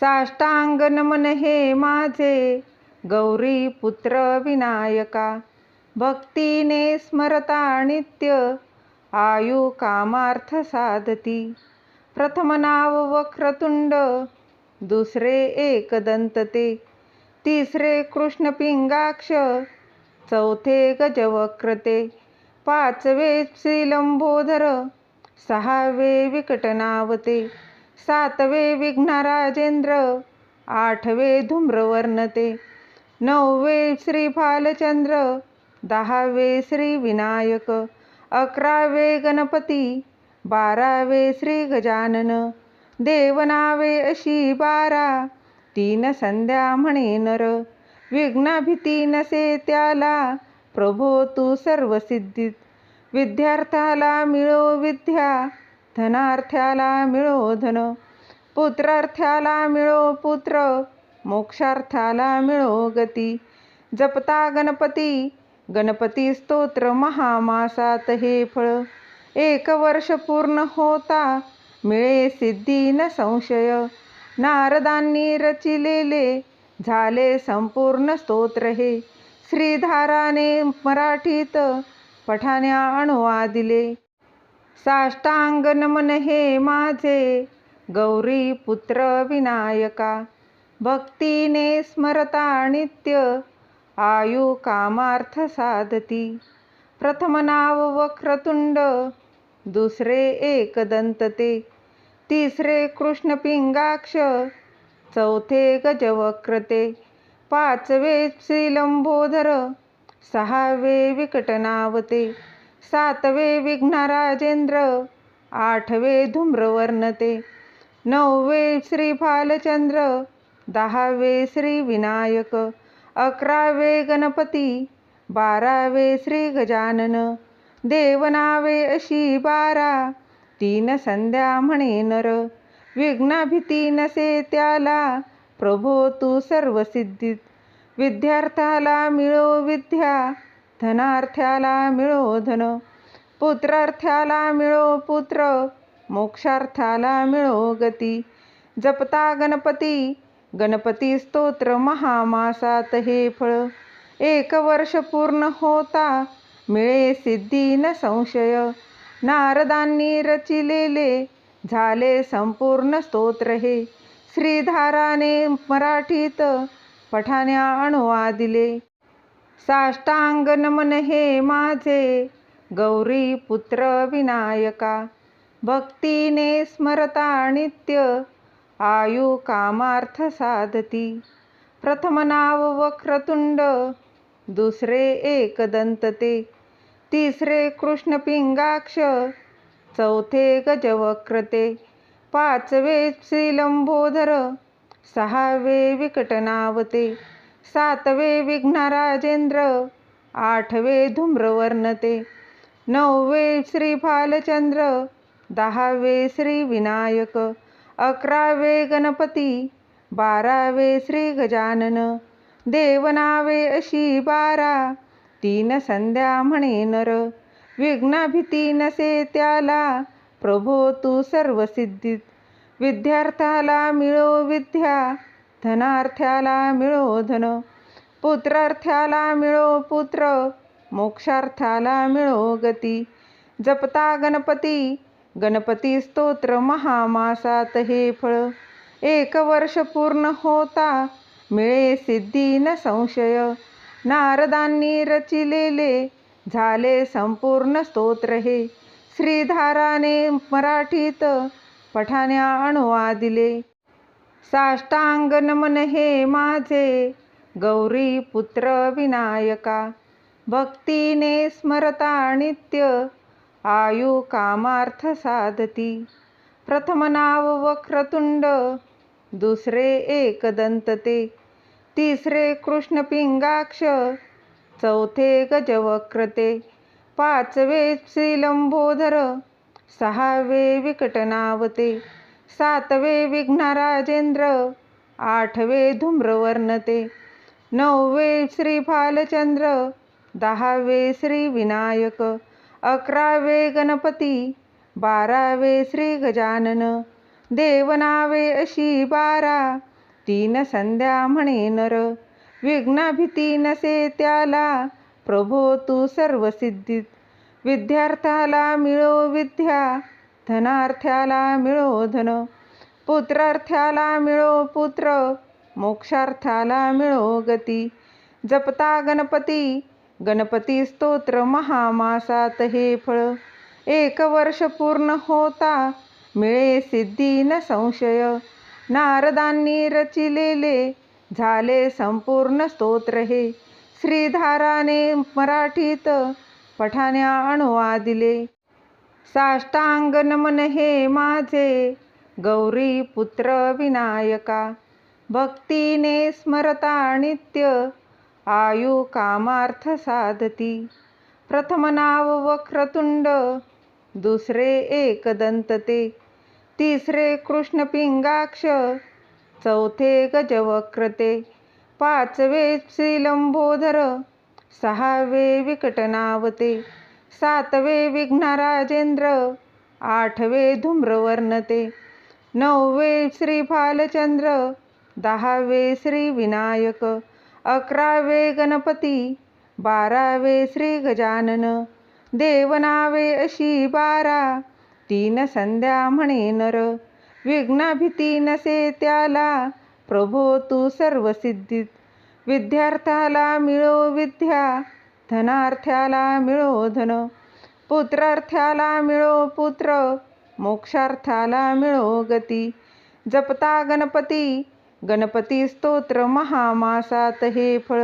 साष्टांग नमन हे माझे. गौरी पुत्र विनायका भक्तीने स्मरता नित्य आयु कामार्थ साधती. प्रथम नाव वक्रतुंड दुसरे एकदंतते तिसरे कृष्ण पिंगाक्ष चौथे गजवक्रते पाचवे श्रीलंबोधर सहावे विकटनावते. सातवे विघ्नराजेंद्र आठवे धूम्रवर्णते नववे श्री भालचंद्र दहावे श्री विनायक अकरावे गणपती बारावे श्री गजानन देवनावे अशी बारा तीन संध्या म्हणे नर विघ्नाभीती नसे त्याला प्रभो तू सर्वसिद्धीत विद्यार्थ्याला मिळो विद्या धनार्थ्याला मिळो धन पुत्रार्थ्याला मिळो पुत्र मोक्षार्थाला मिळो गती. जपता गणपती गणपती स्तोत्र महामासात हे फळ. एक वर्ष पूर्ण होता मिळे सिद्धी न संशय. नारदांनी रचिलेले झाले संपूर्ण स्तोत्र हे. श्रीधाराने मराठीत पठाण्या अनुवादिले साष्टांग नमन हे माझे. गौरी पुत्र विनायका भक्तीने स्मरता नित्य आयु कामार्थ साधती. प्रथम नाव वक्रतुंड दुसरे एकदंत ते तिसरे कृष्ण पिंगाक्ष चौथे गजवक्रते पाचवे श्रीलंबोधर सहावे विकटनावते. सातवे विघ्नराजेंद्र आठवे धूम्रवर्णते नववे श्री भालचंद्र दहावे श्री विनायक अकरावे गणपती बारावे श्री गजानन देवनावे अशी बारा तीन संध्या म्हणे नर विघ्नाभीती नसे त्याला प्रभो तू सर्वसिद्धीत विद्यार्थ्याला मिळो विद्या धनार्थ्याला मिळो धन पुत्रार्थ्याला मिळो पुत्र मोक्षार्थाला मिळो गती. जपता गणपती गणपती स्तोत्र महामासात हे फळ. एक वर्ष पूर्ण होता मिळे सिद्धी न संशय. नारदांनी रचिलेले झाले संपूर्ण स्तोत्र हे. श्रीधाराने मराठीत पठाण्या अनुवादिले साष्टांग नमन हे माझे. गौरी पुत्र विनायका भक्तीने स्मरता नित्य आयु कामार्थ साधती. प्रथम नाव वक्रतुंड दुसरे एकदंतते तिसरे कृष्ण पिंगाक्ष चौथे गजवक्रते पाचवे श्रीलंबोधर सहावे विकटनावते. सातवे विघ्नराजेंद्र आठवे धूम्रवर्णते नववे श्री भालचंद्र दहावे श्री विनायक अकरावे गणपती बारावे श्री गजानन देवनावे अशी बारा तीन संध्या म्हणे नर विघ्नाभीती नसे त्याला प्रभो तू सर्वसिद्धीत विद्यार्थ्याला मिळो विद्या धनार्थ्याला मिळो धन पुत्रार्थ्याला मिळो पुत्र मोक्षार्थ्याला मिळो गती. जपता गणपती गणपती स्तोत्र महामासात हे फळ. एक वर्ष पूर्ण होता मिळे सिद्धी न संशय. नारदांनी रचिलेले झाले संपूर्ण स्तोत्र हे. श्रीधाराने मराठीत पठाण्या अनुवादिले साष्टांग नमन हे माझे. गौरी पुत्र विनायका भक्तीने स्मरता नित्य आयु कामार्थ साधती. प्रथम नाव वक्रतुंड दुसरे एकदंतते तिसरे कृष्ण पिंगाक्ष चौथे गजवक्रते पाचवे श्रीलंबोधर सहावे विकटनावते. सातवे विघ्नराजेंद्र आठवे धूम्रवर्णते नववे श्री भालचंद्र दहावे श्री विनायक अकरावे गणपती बारावे श्री गजानन देवनावे अशी बारा तीन संध्या म्हणे नर विघ्नाभीती नसे त्याला प्रभो तू सर्वसिद्धित विद्यार्थाला विद्यार्थ्याला मिळो विद्या धनार्थ्याला मिळो धन पुत्रार्थ्याला मिळो पुत्र मोक्षार्थाला मिळो गती. जपता गणपती गणपती स्तोत्र महामासात हे फळ. एक वर्ष पूर्ण होता मिळे सिद्धी न संशय. नारदांनी रचिलेले झाले संपूर्ण स्तोत्र हे. श्रीधाराने मराठीत पठाण्या अनुवादिले साष्टांग नमन हे माझे. गौरी पुत्र विनायका भक्तीने स्मरता नित्य आयु कामार्थ साधती. प्रथम नाव वक्रतुंड दुसरे एकदंतते तिसरे कृष्ण पिंगाक्ष चौथे गजवक्रते पाचवे श्रीलंबोधर सहावे विकटनावते. सातवे विघ्नराजेंद्र आठवे धूम्रवर्णते नववे श्री भालचंद्र दहावे श्री विनायक अकरावे गणपती बारावे श्री गजानन देवनावे अशी बारा तीन संध्या म्हणे नर विघ्नाभीती नसे त्याला प्रभो तू सर्व सिद्धीत विद्यार्थ्याला मिळो विद्या धनार्थ्याला मिळो धन पुत्रार्थ्याला मिळो पुत्र मोक्षार्थाला मिळो गती. जपता गणपती गणपती स्तोत्र महामासात हे फळ.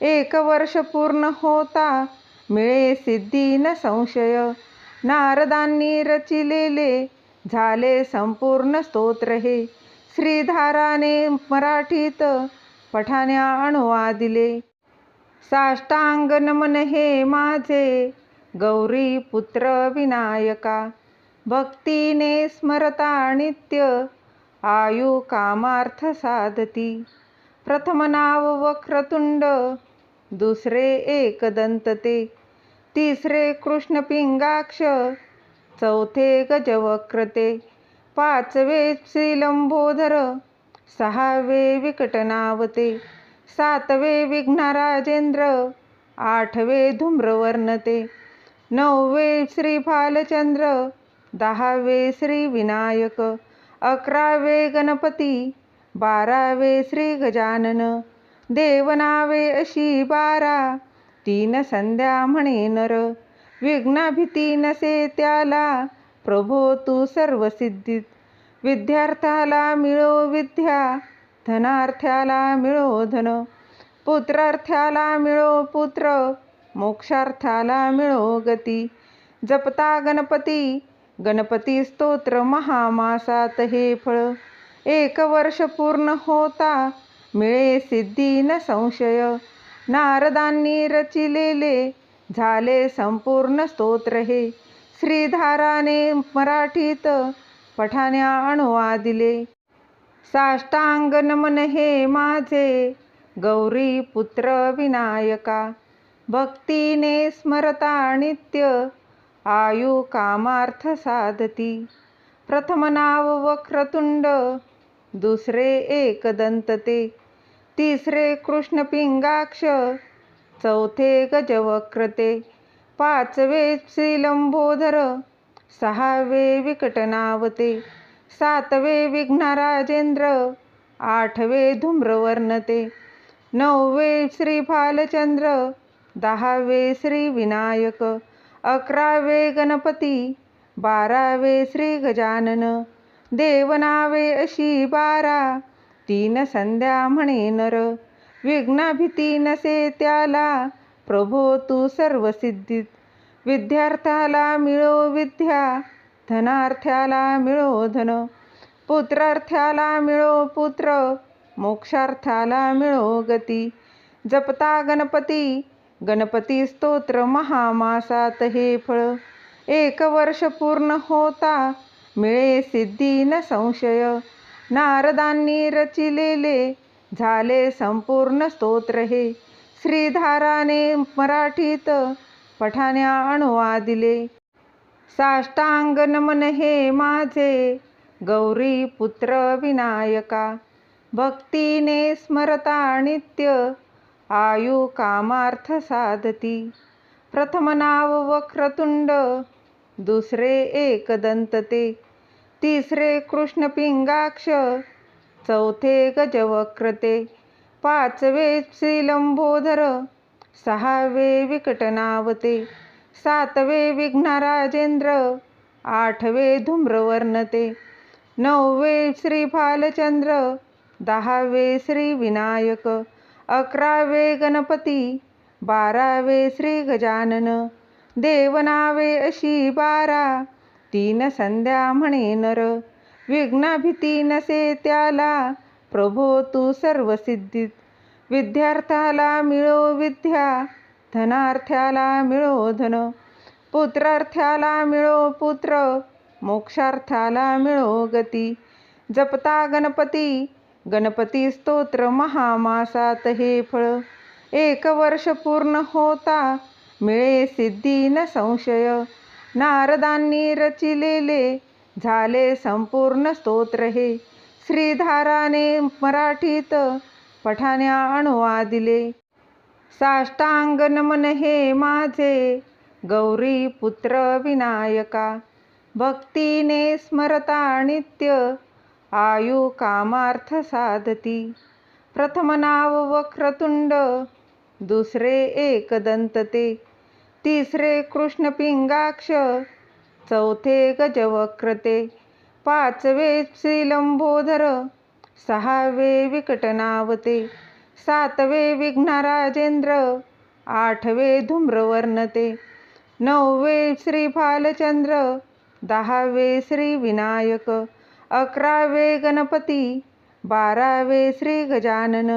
एक वर्ष पूर्ण होता मिळे सिद्धी न संशय. नारदांनी रचिलेले झाले संपूर्ण स्तोत्र हे. श्रीधाराने मराठीत पठाण्या अनुवादिले साष्टांग नमन हे माझे. गौरी पुत्र विनायका भक्तीने स्मरता नित्य आयु कामार्थ साधती. प्रथम नाव वक्रतुंड दुसरे एकदंतते तिसरे कृष्ण पिंगाक्ष चौथे गजवक्रते पाचवे श्रीलंबोधर सहावे विकटनावते. सातवे विघ्नराजेंद्र आठवे धूम्रवर्णते नववे श्री भालचंद्र दहावे श्री विनायक अकरावे गणपती बारावे श्री गजानन देवनावे अशी बारा तीन संध्या म्हणे नर विघ्नाभीती नसे त्याला प्रभो तू सर्वसिद्धीत विद्यार्थाला विद्यार्थ्याला मिळो विद्या धनार्थ्याला मिळो धन पुत्रार्थ्याला मिळो पुत्र मोक्षार्थाला मिळो गती. जपता गणपती गणपती स्तोत्र महामासात हे फळ. एक वर्ष पूर्ण होता मिळे सिद्धी न संशय. नारदांनी रचिलेले झाले संपूर्ण स्तोत्र हे. श्रीधाराने मराठीत पठाण्या अनुवादिले साष्टांग नमन हे माझे. गौरी पुत्र विनायका भक्तीने स्मरता नित्य आयु कामार्थ साधती. प्रथम नाव वक्रतुंड दुसरे एकदंतते तिसरे कृष्ण पिंगाक्ष चौथे गजवक्रते पाचवे श्रीलंबोधर सहावे विकटनावते. सातवे विघ्नराजेंद्र आठवे धूम्रवर्णते नववे श्री भालचंद्र दहावे श्री विनायक अकरावे गणपती बारावे श्री गजानन देवनावे अशी बारा तीन संध्या म्हणे नर विघ्नाभीती नसे त्याला प्रभो तू सर्वसिद्धीत विद्यार्थाला विद्यार्थ्याला मिळो विद्या धनार्थ्याला मिळो धन पुत्रार्थ्याला मिळो पुत्र मोक्षार्थाला मिळो गती. जपता गणपती गणपती स्तोत्र महामासात हे फळ. एक वर्ष पूर्ण होता मिळे सिद्धी न संशय. नारदांनी रचिलेले झाले संपूर्ण स्तोत्र हे. श्रीधाराने मराठीत पठाण्या अनुवादिले साष्टांग नमन हे माझे. गौरी पुत्र विनायका भक्तीने स्मरता नित्य आयु कामार्थ साधती. प्रथम नाव वक्रतुंड दुसरे एकदंत ते तिसरे कृष्ण पिंगाक्ष चौथे गजवक्रते पाचवे श्रीलंबोधर सहावे विकटनावते. सातवे विघ्नराजेंद्र आठवे धूम्रवर्णते नववे श्री फालचंद्र दहावे श्री विनायक अकरावे गणपती बारावे श्री गजानन देवनावे अशी बारा तीन संध्या म्हणे नर विघ्नाभीती नसे त्याला प्रभो तू सर्वसिद्धित विद्यार्थाला विद्यार्थ्याला मिळो विद्या धनार्थ्याला मिळो धन पुत्रार्थ्याला मिळो पुत्र मोक्षार्थाला मिळो गती. जपता गणपती गणपती स्तोत्र महामासात हे फळ. एक वर्ष पूर्ण होता मिळे सिद्धी न संशय. नारदांनी रचिलेले झाले संपूर्ण स्तोत्र हे. श्रीधाराने मराठीत पठाण्या अनुवादिले साष्टांग नमन हे माझे. गौरी पुत्र विनायका भक्तीने स्मरता नित्य आयु कामार्थ साधती. प्रथम नाव वक्रतुंड दुसरे एकदंतते तिसरे कृष्ण पिंगाक्ष चौथे गजवक्रते पाचवे श्रीलंबोधर सहावे विकटनावते. सातवे विघ्नराजेंद्र आठवे धूम्रवर्णते नववे श्री फालचंद्र दहावे श्री विनायक अकरावे गणपती बारावे श्री गजानन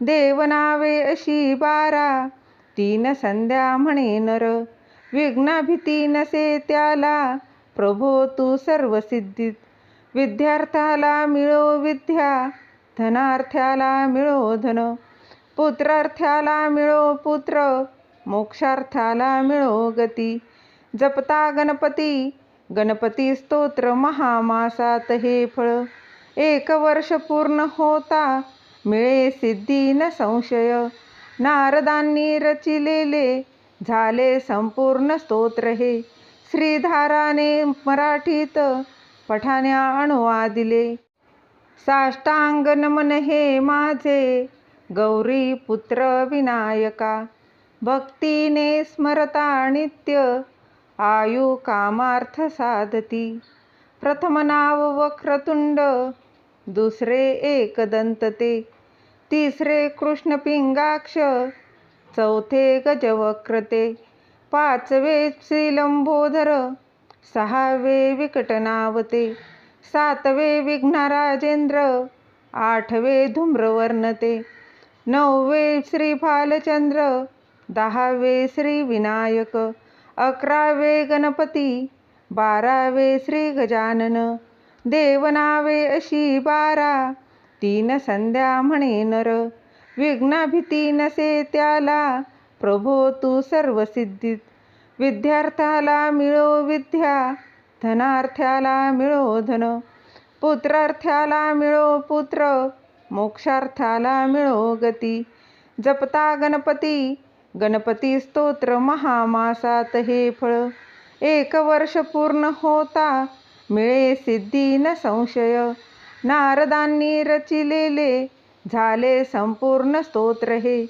देवनावे अशी बारा तीन संध्या म्हणे नर विघ्नाभीती नसे त्याला प्रभो तू सर्वसिद्धीत विद्यार्थाला विद्यार्थ्याला मिळो विद्या धनार्थ्याला मिळो धन पुत्रार्थ्याला मिळो पुत्र मोक्षार्थाला मिळो गती. जपता गणपती गणपती स्तोत्र महामासात हे फळ. एक वर्ष पूर्ण होता मिळे सिद्धी न संशय. नारदांनी रचिलेले झाले संपूर्ण स्तोत्र हे. श्रीधाराने मराठीत पठाण्या अनुवादिले साष्टांग नमन हे माझे. गौरी पुत्र विनायका भक्तीने स्मरता नित्य आयु कामार्थ साधती. प्रथम नाव वक्रतुंड दुसरे एकदंतते तिसरे कृष्ण पिंगाक्ष चौथे गजवक्रते पाचवे श्रीलंबोधर सहावे विकटनावते. सातवे विघ्नराजेंद्र आठवे धूम्रवर्णते नववे श्री फालचंद्र दहावे श्री विनायक अकरावे गणपती बारावे श्री गजानन देवनावे अशी बारा तीन संध्या म्हणे नर विघ्नाभीती नसे त्याला प्रभो तू सर्वसिद्धित विद्यार्थाला विद्यार्थ्याला मिळो विद्या धनार्थ्याला मिळो धन पुत्रार्थ्याला मिळो पुत्र मोक्षार्थाला मिळो गती. जपता गणपती गणपती स्तोत्र महामासात हे फळ. एक वर्ष पूर्ण होता मिळे सिद्धी न संशय. नारदांनी रचिलेले झाले संपूर्ण स्तोत्र हे.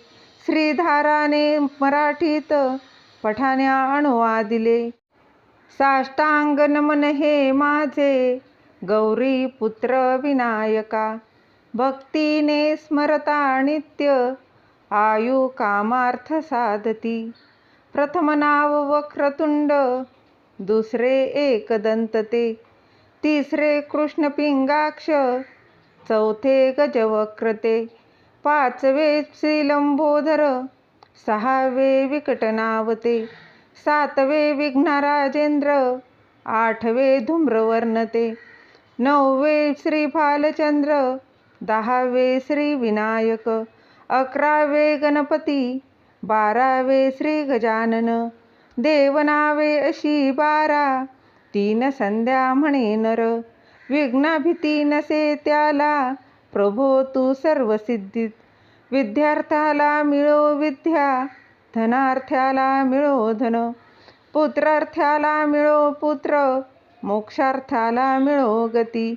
श्रीधाराने मराठीत पठाण्या अनुवादिले साष्टांग नमन हे माझे. गौरी पुत्र विनायका भक्तीने स्मरता नित्य आयु कामार्थ साधती. प्रथम नाव वक्रतुंड दुसरे एकदंत ते तिसरे कृष्ण पिंगाक्ष चौथे गजवक्रते पाचवे श्रीलंबोधर सहावे विकटनावते. सातवे विघ्नराजेंद्र आठवे धूम्रवर्णते नववे श्री फालचंद्र दहावे श्री विनायक अकरावे गणपती बारावे श्री गजानन देवनावे अशी बारा तीन संध्या म्हणे नर विघ्नाभीती नसे त्याला प्रभो तू सर्व सिद्धीत विद्यार्थ्याला मिळो विद्या धनार्थ्याला मिळो धन पुत्रार्थ्याला मिळो पुत्र मोक्षार्थाला मिळो गती.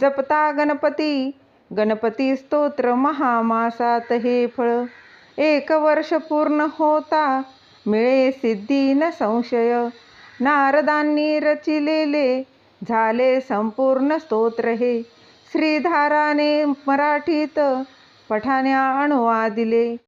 जपता गणपती गणपती स्तोत्र महामासात हे फळ. एक वर्ष पूर्ण होता मिळे सिद्धी न संशय. नारदांनी रचिलेले झाले संपूर्ण स्तोत्र हे. श्रीधाराने मराठीत पठाण्या अनुवादिले